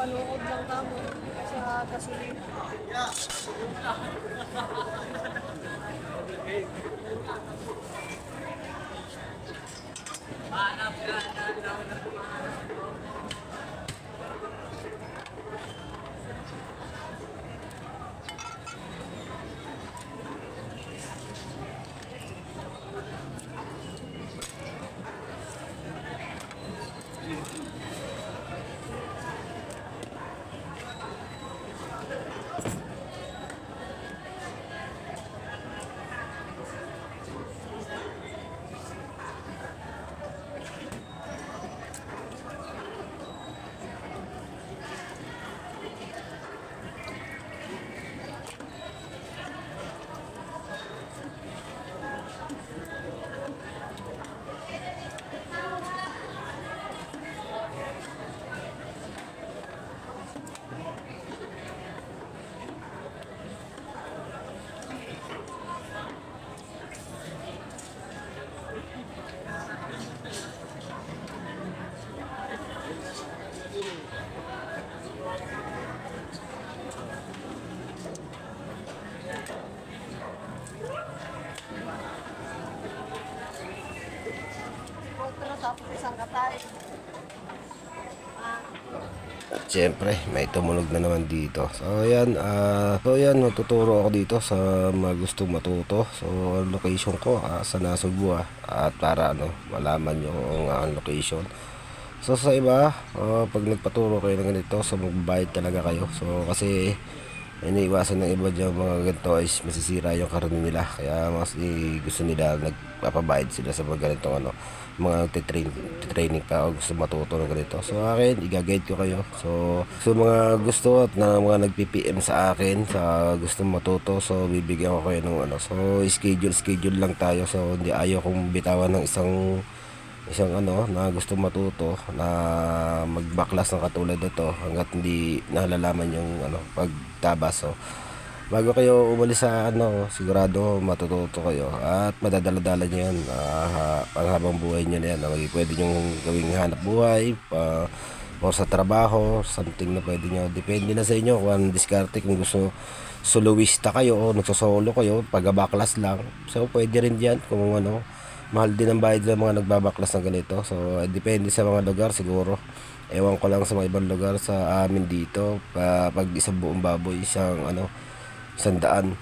Panood lang kamo sa gasolina. Pero At syempre, may tumunog na naman dito. So yan, ah so yan, matuturo ako dito sa mga gustong matuto. So location ko, ah, sa Nasugbu ah. At para ano, malaman nyo ang ang location. So sa iba, ah, pag nagpaturo kayo ng ganito, so magbabayad talaga kayo. So kasi iniiwasan ng iba dyan mga ganito is masisira yung karoon nila. Kaya mas i- gusto nila nagpapabayad sila sa mga ganitong ano, mga titrain, training pa o gusto matuto ng ganito. So akin, i-guide ko kayo. So, so mga gusto at na mga nag-PPM sa akin sa gusto matuto, so bibigyan ko kayo ng ano. So schedule, schedule lang tayo. So hindi ayaw kong bitawan ng isang isang ano na gusto matuto na magbaklas ng katulad nito hanggat hindi nalalaman yung ano pagtabas so bago kayo umalis sa ano sigurado matututo kayo at madadala-dala nyo yan ah, ang habang buhay nyo na yan maging pwede nyo gawing hanap buhay pa or sa trabaho something na pwede nyo. Depende na sa inyo kung diskarte kung gusto soloista kayo o nagsosolo kayo pag-baklas lang. So pwede rin yan kung ano mahal din ang bayad ng mga nagbabaklas ng ganito. So, eh, depende sa mga lugar siguro. Ewan ko lang sa mga ibang lugar sa amin dito. Pa, pag isang buong baboy, isang ano, isang daan.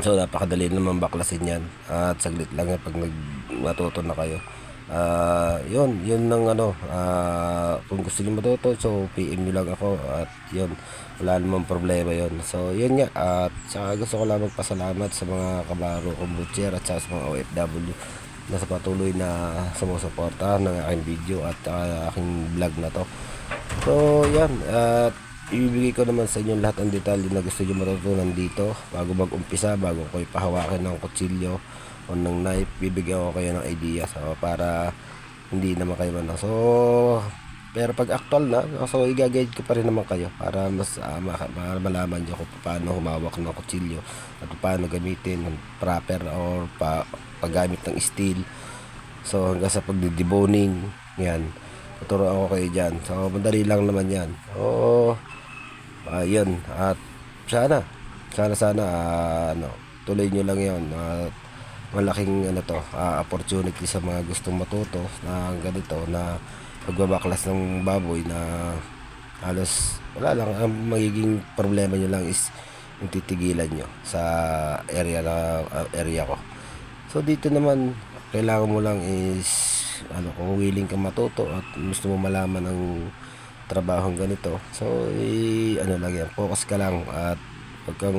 So, napakadali naman baklasin yan. At saglit lang yan pag nag, matuto na kayo. Ah, yun, yun ng ano, ah, kung gusto niyo matuto, so PM niyo lang ako at yun, wala namang problema yun. So, yun nga, at saka gusto ko lang magpasalamat sa mga kabaro kong butcher at saka sa mga OFW na sa patuloy na sumusuporta ng aking video at ah, aking vlog na to. So, yan, at ibibigay ko naman sa inyo lahat ng detalye na gusto nyo matutunan dito bago mag-umpisa, bago ko ipahawakin ng kutsilyo o ng knife, bibigyan ko kayo ng idea so, para hindi naman kayo ano. So, pero pag actual na, so i-guide ko pa rin naman kayo para mas ah, ma- malaman nyo kung paano humawak ng kutsilyo at paano gamitin ng proper or pa, paggamit ng steel. So hanggang sa pagdi-deboning, yan. Tuturuan ko kayo dyan. So madali lang naman yan. So, ayun. At sana, sana sana, ah, ano, tuloy nyo lang yan. At malaking ano to, ah, opportunity sa mga gustong matuto na ganito na pagbabaklas ng baboy na halos wala lang ang magiging problema nyo lang is yung titigilan nyo sa area na ah, area ko so dito naman kailangan mo lang is ano kung willing ka matuto at gusto mo malaman ng trabahong ganito. So, i- ano lang yan, focus ka lang at kang,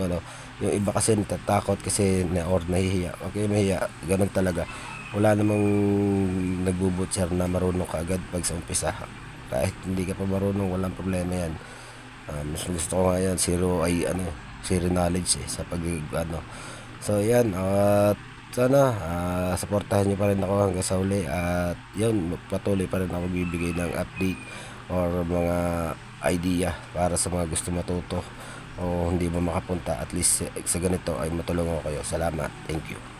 ano, yung iba kasi natatakot kasi na or nahihiya. Okay, mahiya. Ganun talaga. Wala namang nagbubutser na marunong ka agad pag sa umpisa. Kahit hindi ka pa marunong, walang problema yan. Ah, mas gusto ko nga yan, zero ay ano, zero knowledge eh, sa pag, ano. So, yan, at sana, ah, supportahan nyo pa rin ako hanggang sa uli at yun, patuloy pa rin ako bibigay ng update or mga idea para sa mga gusto matuto o hindi ba makapunta at least sa ganito ay matulungan ko kayo. Salamat. Thank you.